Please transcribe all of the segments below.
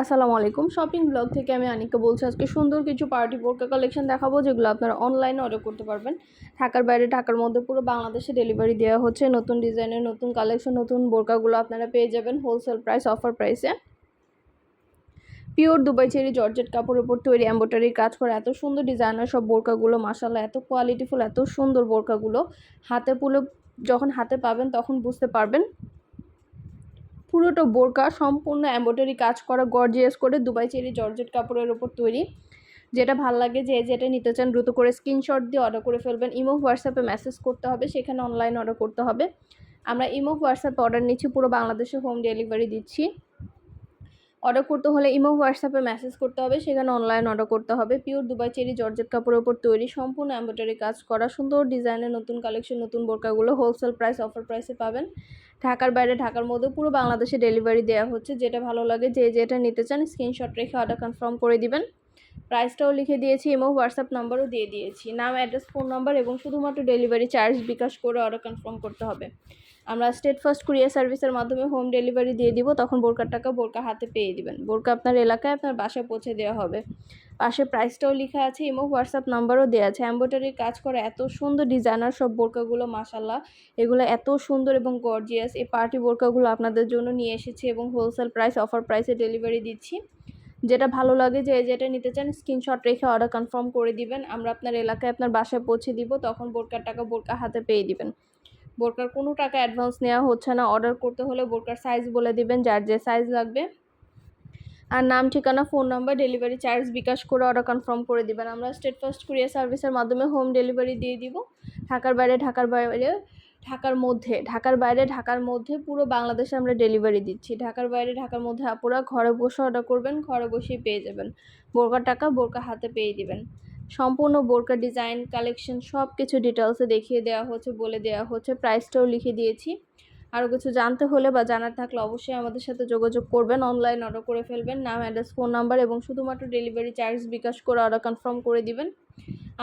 আসসালামু আলাইকুম। Shopping blog থেকে আমি আনিকা বলছি, আজকে সুন্দর কিছু পার্টি বোরকা কালেকশন দেখাবো, যেগুলো আপনারা অনলাইনে অর্ডার করতে পারবেন। ঢাকার বাইরে, ঢাকার মধ্যে পুরো বাংলাদেশে ডেলিভারি দেওয়া হচ্ছে। নতুন ডিজাইনের নতুন কালেকশন নতুন বোরকাগুলো আপনারা পেয়ে যাবেন হোলসেল প্রাইস অফার প্রাইসে পিওর দুবাই চেরি জর্জেট কাপড়ের উপর তৈরি এম্ব্রয়ডারির কাজ করে, এত সুন্দর ডিজাইনার সব বোরকাগুলো মাসাল্লাহ এত কোয়ালিটিফুল এত সুন্দর বোরকাগুলো। হাতে পুলো যখন হাতে পাবেন, তখন বুঝতে পারবেন। পুরোটা বোরকা, সম্পূর্ণ এম্ব্রয়ডারি কাজ করা গর্জিয়াস করে দুবাই চেরি জর্জেট কাপড়ের ওপর তৈরি। যেটা ভালো লাগে যে যেটা নিতে চান, দ্রুত করে স্ক্রিনশট দিয়ে অর্ডার করে ফেলবেন। ইমো, হোয়াটসঅ্যাপে মেসেজ করতে হবে, সেখানে অনলাইন অর্ডার করতে হবে। আমরা ইমো, হোয়াটসঅ্যাপে অর্ডার নিচ্ছি, পুরো বাংলাদেশে হোম ডেলিভারি দিচ্ছি। অর্ডার করতে হলে ইমো, হোয়াটসঅ্যাপে মেসেজ করতে হবে, সেখানে অনলাইন অর্ডার করতে হবে। পিওর দুবাই চেরি জর্জেট কাপড়ের ওপর তৈরি, সম্পূর্ণ এম্ব্রয়ডারি কাজ করা। সুন্দর ডিজাইনের নতুন কালেকশন নতুন বোরকাগুলো হোলসেল প্রাইস অফার প্রাইসে পাবেন। ঢাকার বাইরে, ঢাকার মধ্যে পুরো বাংলাদেশে ডেলিভারি দেওয়া হচ্ছে। যেটা ভালো লাগে, যে যেটা নিতে চান স্ক্রিনশট রেখে অর্ডার কনফার্ম করে দিবেন। প্রাইসটাও লিখে দিয়েছি এবং হোয়াটসঅ্যাপ নাম্বারও দিয়ে দিয়েছি। নাম অ্যাড্রেস ফোন নাম্বার এবং শুধুমাত্র ডেলিভারি চার্জ বিকাশ করে অর্ডার কনফার্ম করতে হবে। আমরা স্টেট ফার্স্ট কুরিয়ার সার্ভিসের মাধ্যমে হোম ডেলিভারি দিয়ে দিব, তখন বোরকার টাকা বোরকা হাতে পেয়ে দিবেন। বোরকা আপনার এলাকায় আপনার বাসায় পৌঁছে দেওয়া হবে। পাশে প্রাইসটাও লেখা আছে এবং হোয়াটসঅ্যাপ নাম্বারও দেওয়া আছে। এম্ব্রয়ডারির কাজ করা এত সুন্দর ডিজাইনার সব বোরকাগুলো মাসাল্লাহ এগুলো এত সুন্দর এবং গর্জিয়াস এই পার্টি বোরকাগুলো আপনাদের জন্য নিয়ে এসেছি এবং হোলসেল প্রাইস অফার প্রাইসে ডেলিভারি দিচ্ছি। যেটা ভালো লাগে যে যেটা নিতে চান স্ক্রিনশট রেখে অর্ডার কনফার্ম করে দিবেন। আমরা আপনার এলাকায় আপনার বাসায় পৌঁছে দিব, তখন বোরকার টাকা বোরকা হাতে পেয়ে দিবেন। বোরকার কোনো টাকা অ্যাডভান্স নেওয়া হচ্ছে না। অর্ডার করতে হলে বোরকার সাইজ বলে দিবেন, যার যে সাইজ লাগবে। আর নাম, ঠিকানা phone number delivery charge bKash করে অর্ডার কনফার্ম করে দিবেন। আমরা স্টেট ফার্স্ট কুরিয়ার সার্ভিসের মাধ্যমে হোম ডেলিভারি দিয়ে দিব। ঢাকার বাইরে ঢাকার বাইরে, ঢাকার মধ্যে, ঢাকার বাইরে, ঢাকার মধ্যে পুরো বাংলাদেশে আমরা ডেলিভারি দিচ্ছি। ঢাকার বাইরে, ঢাকার মধ্যে আপুরা ঘরে বসে অর্ডার করবেন, ঘরে বসেই পেয়ে যাবেন। বোরকার টাকা বোরকা হাতে পেয়ে দিবেন। সম্পূর্ণ বোরকা ডিজাইন কালেকশন সব কিছু ডিটেলসে দেখিয়ে দেওয়া হচ্ছে, বলে দেওয়া হচ্ছে প্রাইসটাও লিখে দিয়েছি। আরও কিছু জানতে হলে বা জানার থাকলে অবশ্যই আমাদের সাথে যোগাযোগ করবেন অনলাইন অর্ডার করে ফেলবেন, নাম অ্যাড্রেস ফোন নাম্বার এবং শুধুমাত্র ডেলিভারি চার্জ বিকাশ করে অর্ডার কনফার্ম করে দিবেন।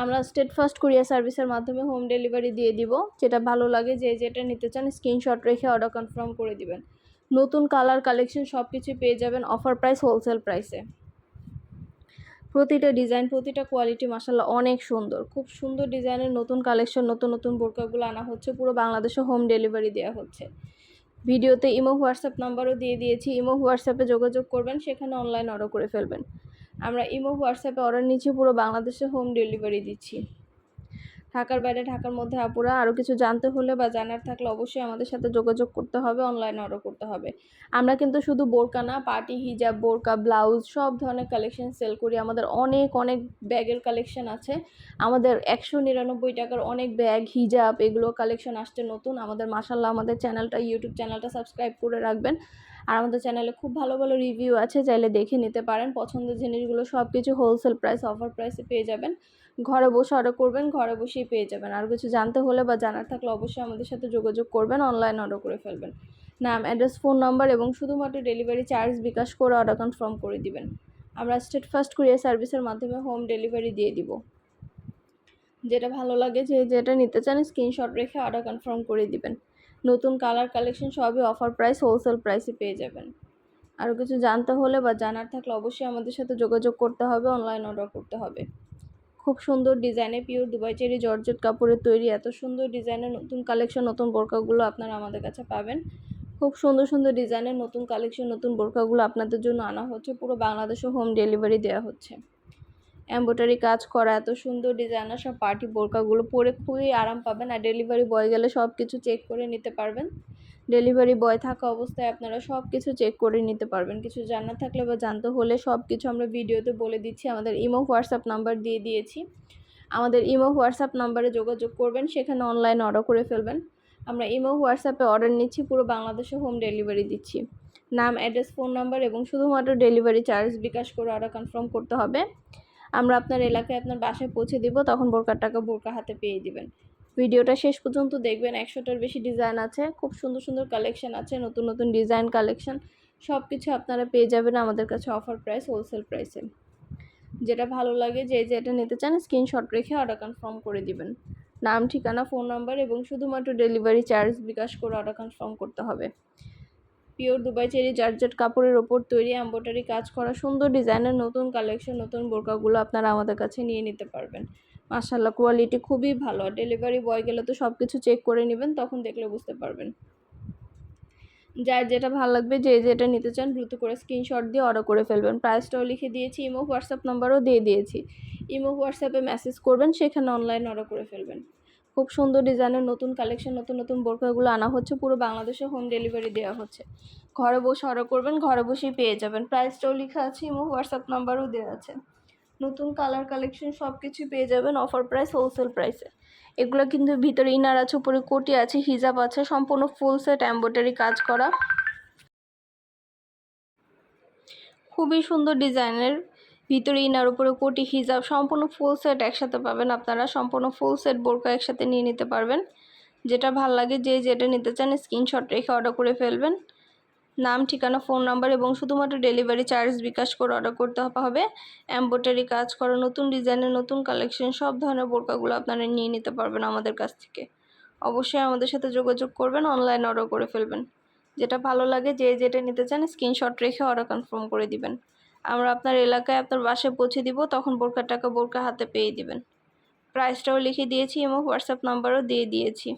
আমরা স্টেট ফার্স্ট কুরিয়ার সার্ভিসের মাধ্যমে হোম ডেলিভারি দিয়ে দিব, যেটা ভালো লাগে, যে যেটা নিতে চান স্ক্রিনশট রেখে অর্ডার কনফার্ম করে দিবেন। নতুন কালার কালেকশন সব কিছুই পেয়ে যাবেন অফার প্রাইস হোলসেল প্রাইসে প্রতিটা ডিজাইন, প্রতিটা কোয়ালিটি মাসাল্লাহ অনেক সুন্দর। খুব সুন্দর ডিজাইনের নতুন কালেকশন, নতুন নতুন বোরকাগুলো আনা হচ্ছে। পুরো বাংলাদেশে হোম ডেলিভারি দেওয়া হচ্ছে। ভিডিওতে ইমো, হোয়াটসঅ্যাপ নাম্বারও দিয়ে দিয়েছি। ইমো, হোয়াটসঅ্যাপে যোগাযোগ করবেন, সেখানে অনলাইন অর্ডার করে ফেলবেন। আমরা ইমো, হোয়াটসঅ্যাপে অর্ডার নিচ্ছি, পুরো বাংলাদেশে হোম ডেলিভারি দিচ্ছি। ঢাকার বাইরে, ঢাকার মধ্যে আপুরা আরও কিছু জানতে হলে বা জানার থাকলে অবশ্যই আমাদের সাথে যোগাযোগ করতে হবে অনলাইনে অর্ডার করতে হবে। আমরা কিন্তু শুধু বোরকা না, পার্টি হিজাব, বোরকা ব্লাউজ সব ধরনের কালেকশন সেল করি। আমাদের অনেক অনেক ব্যাগের কালেকশন আছে। আমাদের একশো নিরানব্বই টাকার অনেক ব্যাগ, হিজাব, এগুলো কালেকশন আসছে নতুন। আমাদের মাসাল্লাহ আমাদের চ্যানেলটা ইউটিউব চ্যানেলটা সাবস্ক্রাইব করে রাখবেন। আর আমাদের চ্যানেলে খুব ভালো ভালো রিভিউ আছে, চাইলে দেখে নিতে পারেন। পছন্দের জিনিসগুলো সব কিছু হোলসেল প্রাইস অফার প্রাইসে পেয়ে যাবেন। ঘরে বসে অর্ডার করবেন, ঘরে বসেই পেয়ে যাবেন। আর কিছু জানতে হলে বা জানার থাকলে অবশ্যই আমাদের সাথে যোগাযোগ করবেন অনলাইন অর্ডার করে ফেলবেন। নাম অ্যাড্রেস ফোন নাম্বার এবং শুধুমাত্র ডেলিভারি চার্জ বিকাশ করে অর্ডার কনফার্ম করে দিবেন। আমরা স্টেট ফার্স্ট কুরিয়ার সার্ভিসের মাধ্যমে হোম ডেলিভারি দিয়ে দিব। যেটা ভালো লাগে, যে যেটা নিতে চান স্ক্রিনশট রেখে অর্ডার কনফার্ম করে দিবেন। নতুন কালার কালেকশন সবই অফার প্রাইস হোলসেল প্রাইসে পেয়ে যাবেন। আরও কিছু জানতে হলে বা জানার থাকলে অবশ্যই আমাদের সাথে যোগাযোগ করতে হবে অনলাইন অর্ডার করতে হবে। খুব সুন্দর ডিজাইনে পিওর দুবাই চেরি জর্জেট কাপড়ের তৈরি, এত সুন্দর ডিজাইনের নতুন কালেকশন নতুন বোরকাগুলো আপনারা আমাদের কাছে পাবেন। খুব সুন্দর সুন্দর ডিজাইনের নতুন কালেকশন নতুন বোরকাগুলো আপনাদের জন্য আনা হচ্ছে, পুরো বাংলাদেশে হোম ডেলিভারি দেওয়া হচ্ছে। এম্ব্রয়ডারি কাজ করা, এত সুন্দর ডিজাইনার সব পার্টি বোরকাগুলো পরে খুবই আরাম পাবেন আর ডেলিভারি বয় গেলে সব কিছু চেক করে নিতে পারবেন। ডেলিভারি বয় থাকা অবস্থায় আপনারা সব কিছু চেক করে নিতে পারবেন। কিছু জানার থাকলে বা জানতে হলে সব কিছু আমরা ভিডিওতে বলে দিচ্ছি। আমাদের ইমো হোয়াটসঅ্যাপ নাম্বার দিয়ে দিয়েছি। আমাদের ইমো হোয়াটসঅ্যাপ নাম্বারে যোগাযোগ করবেন, সেখানে অনলাইন অর্ডার করে ফেলবেন। আমরা ইমো হোয়াটসঅ্যাপে অর্ডার নিচ্ছি, পুরো বাংলাদেশে হোম ডেলিভারি দিচ্ছি। নাম অ্যাড্রেস ফোন নাম্বার এবং শুধুমাত্র ডেলিভারি চার্জ বিকাশ করে অর্ডার কনফার্ম করতে হবে। আমরা আপনার এলাকায় আপনার বাসায় পৌঁছে দিব, তখন বোরকার টাকা বোরকা হাতে পেয়ে দিবেন। ভিডিওটা শেষ পর্যন্ত দেখবেন, একশোটার বেশি ডিজাইন আছে, খুব সুন্দর সুন্দর কালেকশন আছে, নতুন নতুন ডিজাইন কালেকশন সব কিছু আপনারা পেয়ে যাবেন আমাদের কাছে অফার প্রাইস হোলসেল প্রাইসে যেটা ভালো লাগে, যে যেটা নিতে চান স্ক্রিনশট রেখে অর্ডার কনফার্ম করে দিবেন। নাম, ঠিকানা ফোন নাম্বার এবং শুধুমাত্র ডেলিভারি চার্জ বিকাশ করে অর্ডার কনফার্ম করতে হবে। পিওর দুবাই চেরি জার্জেট কাপড়ের ওপর তৈরি এম্ব্রয়ডারি কাজ করা সুন্দর ডিজাইনের নতুন কালেকশন, নতুন বোরকাগুলো আপনারা আমাদের কাছে নিয়ে নিতে পারবেন। মাশাল্লাহ কোয়ালিটি খুবই ভালো। ডেলিভারি বয় গেলে তো সব কিছু চেক করে নেবেন, তখন দেখলে বুঝতে পারবেন। যার যেটা ভালো লাগবে, যে যেটা নিতে চান দ্রুত করে স্ক্রিনশট দিয়ে অর্ডার করে ফেলবেন। প্রাইসটাও লিখে দিয়েছি ইমো হোয়াটসঅ্যাপ নাম্বারও দিয়ে দিয়েছি। ইমো হোয়াটসঅ্যাপে মেসেজ করবেন, সেখানে অনলাইন অর্ডার করে ফেলবেন। খুব সুন্দর ডিজাইনের নতুন কালেকশন, নতুন নতুন বোরকাগুলো আনা হচ্ছে। পুরো বাংলাদেশে হোম ডেলিভারি দেওয়া হচ্ছে। ঘরে বসে অর্ডার করবেন, ঘরে বসেই পেয়ে যাবেন। প্রাইসটাও লেখা আছে, ইমো হোয়াটসঅ্যাপ নাম্বারও দেওয়া আছে। নতুন কালার কালেকশন সব কিছুই পেয়ে যাবেন অফার প্রাইস হোলসেল প্রাইসে এগুলো কিন্তু ভিতরে ইনার আছে, উপরে কোটি আছে হিজাব আছে, সম্পূর্ণ ফুল সেট এম্ব্রয়ডারি কাজ করা। খুবই সুন্দর ডিজাইনের ভিতরে ইনার উপরে কোটি হিজাব, সম্পূর্ণ ফুল সেট একসাথে পাবেন আপনারা। সম্পূর্ণ ফুল সেট বোরকা একসাথে নিয়ে নিতে পারবেন। যেটা ভালো লাগে, যে যেটা নিতে চান স্ক্রিনশট রেখে অর্ডার করে ফেলবেন। নাম, ঠিকানা ফোন নাম্বার এবং শুধুমাত্র ডেলিভারি চার্জ বিকাশ করে অর্ডার করতে হবে। এম্ব্রয়ডারি কাজ করা, নতুন ডিজাইনের নতুন কালেকশন সব ধরনের বোরকাগুলো আপনারা নিয়ে নিতে পারবেন আমাদের কাছ থেকে। অবশ্যই আমাদের সাথে যোগাযোগ করবেন অনলাইন অর্ডার করে ফেলবেন। যেটা ভালো লাগে, যে যেটা নিতে চান স্ক্রিনশট রেখে অর্ডার কনফার্ম করে দিবেন। আমরা আপনার এলাকায় আপনার বাসায় পৌঁছে দিব, তখন বোরকার টাকা বোরকা হাতে পেয়ে দিবেন। প্রাইসটাও লিখে দিয়েছি এবং হোয়াটসঅ্যাপ নাম্বারও দিয়ে দিয়েছি।